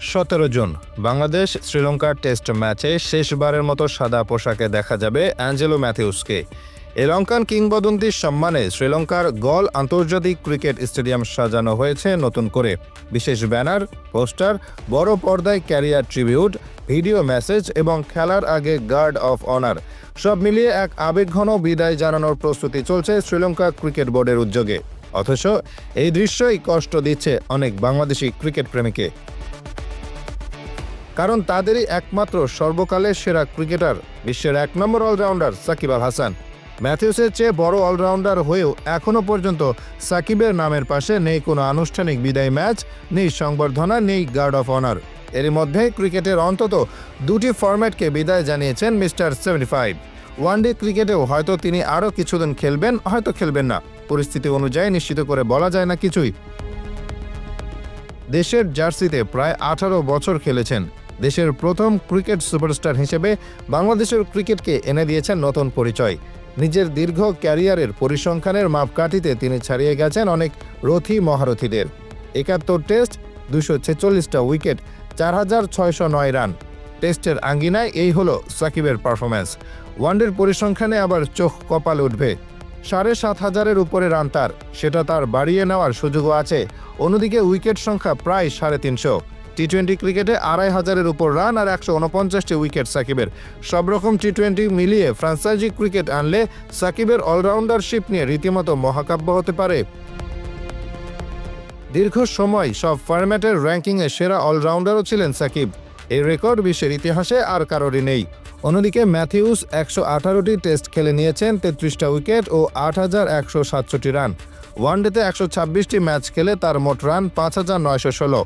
সতেরো জুন। বাংলাদেশ শ্রীলঙ্কার টেস্ট ম্যাচে শেষবারের মতো সাদা পোশাকে দেখা যাবে অ্যাঞ্জেলো ম্যাথিউসকে। লঙ্কান কিংবদন্তির সম্মানে শ্রীলঙ্কার গল আন্তর্জাতিক ক্রিকেট স্টেডিয়াম সাজানো হয়েছে নতুন করে। বিশেষ ব্যানার, পোস্টার, বড় পর্দায় ক্যারিয়ার ট্রিবিউট, ভিডিও মেসেজ এবং খেলার আগে গার্ড অফ অনার। সব মিলিয়ে এক আবেগঘন বিদায় জানানোর প্রস্তুতি চলছে শ্রীলঙ্কা ক্রিকেট বোর্ডের উদ্যোগে। অথচ এই দৃশ্যই কষ্ট দিচ্ছে অনেক বাংলাদেশি ক্রিকেট প্রেমীকে। কারণ তাদেরই একমাত্র সর্বকালের সেরা ক্রিকেটার বিশ্বের এক নম্বর অলরাউন্ডার সাকিব আল হাসান। ম্যাথিউসের চেয়ে বড় অলরাউন্ডার হয়েও এখনও পর্যন্ত সাকিবের নামের পাশে নেই কোনো আনুষ্ঠানিক বিদায় ম্যাচ, নেই সংবর্ধনা, নেই গার্ড অফ অনার। এর মধ্যে ক্রিকেটের অন্তত দুটি ফরম্যাটকে বিদায় জানিয়েছেন mister seventy five. One day ক্রিকেটেও হয়তো তিনি আরও কিছুদিন খেলবেন, হয়তো খেলবেন না। পরিস্থিতি অনুযায়ী নিশ্চিত করে বলা যায় না কিছুই। দেশের জার্সিতে প্রায় আঠারো বছর খেলেছেন দেশের প্রথম ক্রিকেট সুপারস্টার হিসেবে বাংলাদেশের ক্রিকেটকে এনে দিয়েছেন নতুন পরিচয়। নিজের দীর্ঘ ক্যারিয়ারের পরিসংখ্যানের মাপকাঠিতে তিনি ছাড়িয়ে গেছেন অনেক রথী মহারথীদের। একাত্তর টেস্ট দুশো ছেচল্লিশটা উইকেট, চার হাজার ছয়শো নয় রান। টেস্টের আঙ্গিনায় এই হলো সাকিবের পারফরম্যান্স। ওয়ানডের পরিসংখ্যানে আবার চোখ কপাল উঠবে। সাড়ে সাত হাজারের উপরে রান তার। সেটা তার বাড়িয়ে নেওয়ার সুযোগও আছে। অন্যদিকে উইকেট সংখ্যা প্রায় সাড়ে তিনশো। টি টোয়েন্টি ক্রিকেটে আড়াই হাজারের উপর রান আর একশো উনপঞ্চাশটি উইকেট সাকিবের। সব রকম টি টোয়েন্টি মিলিয়ে ফ্রাঞ্চাইজি ক্রিকেট আনলে সাকিবের অলরাউন্ডারশিপ নিয়ে রীতিমতো মহাকাব্য হতে পারে। দীর্ঘ সময় সব ফরম্যাটের র্যাঙ্কিংয়ে সেরা অলরাউন্ডারও ছিলেন সাকিব। এই রেকর্ড বিশ্বের ইতিহাসে আর কারোরই নেই। অন্যদিকে ম্যাথিউস একশো আঠারোটি টেস্ট খেলে নিয়েছেন, তেত্রিশটা উইকেট ও আট হাজার একশো সাতষট্টি রান। ওয়ানডেতে একশো ছাব্বিশটি ম্যাচ খেলে তার মোট রান পাঁচ হাজার নয়শো ষোলো।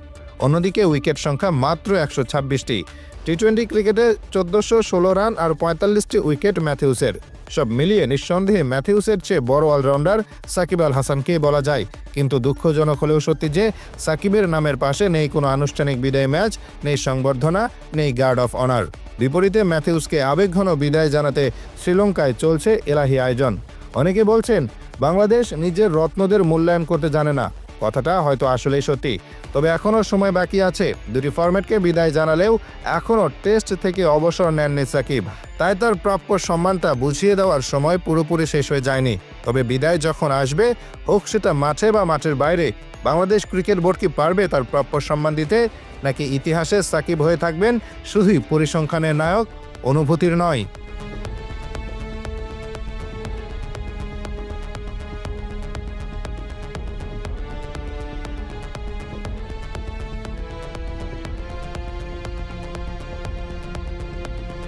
অন্যদিকে উইকেট সংখ্যা মাত্র একশো ছাব্বিশটি। টি টোয়েন্টি ক্রিকেটে চোদ্দোশো ষোলো রান আর পঁয়তাল্লিশটি উইকেট ম্যাথিউসের। সব মিলিয়ে নিঃসন্দেহে ম্যাথিউসের চেয়ে বড় অলরাউন্ডার সাকিব আল হাসানকেই বলা যায়। কিন্তু দুঃখজনক হলেও সত্যি যে, সাকিবের নামের পাশে নেই কোনো আনুষ্ঠানিক বিদায় ম্যাচ, নেই সংবর্ধনা, নেই গার্ড অফ অনার। বিপরীতে ম্যাথিউসকে আবেগঘন বিদায় জানাতে শ্রীলঙ্কায় চলছে এলাহি আয়োজন। অনেকে বলছেন, বাংলাদেশ নিজের রত্নদের মূল্যায়ন করতে জানে না। কথাটা হয়তো আসলেই সত্যি। তবে এখনও সময় বাকি আছে। দুটি ফরম্যাটকে বিদায় জানালেও এখনও টেস্ট থেকে অবসর নেননি সাকিব। তাই তার প্রাপ্য সম্মানটা বুঝিয়ে দেওয়ার সময় পুরোপুরি শেষ হয়ে যায়নি। তবে বিদায় যখন আসবে, হোক সেটা মাঠে বা মাঠের বাইরে, বাংলাদেশ ক্রিকেট বোর্ড কি পারবে তার প্রাপ্য সম্মান দিতে? নাকি ইতিহাসে সাকিব হয়ে থাকবেন শুধুই পরিসংখ্যানের নায়ক, অনুভূতির নয়?